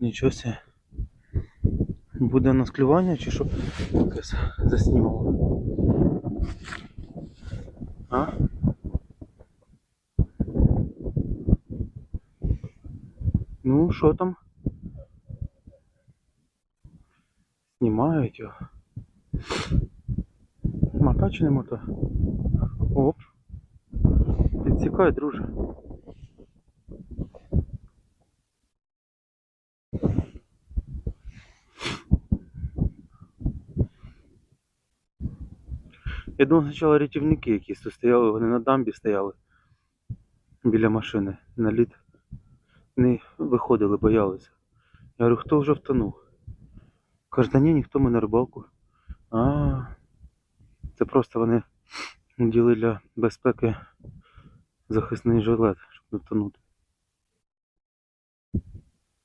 Нічого себе. Буде у нас клювання чи що? Якесь заснімало. А? Ну, що там? Знімають його. Мота чи не мота? Оп. Підсікай, друже. Я думав, спочатку рятівники якісь тут стояли, вони на дамбі стояли біля машини. На лід не виходили, боялися. Я говорю, хто вже втонув? Каже, та ні, ніхто ми на рибалку. А, це просто вони діли для безпеки захисний жилет, щоб не втонути.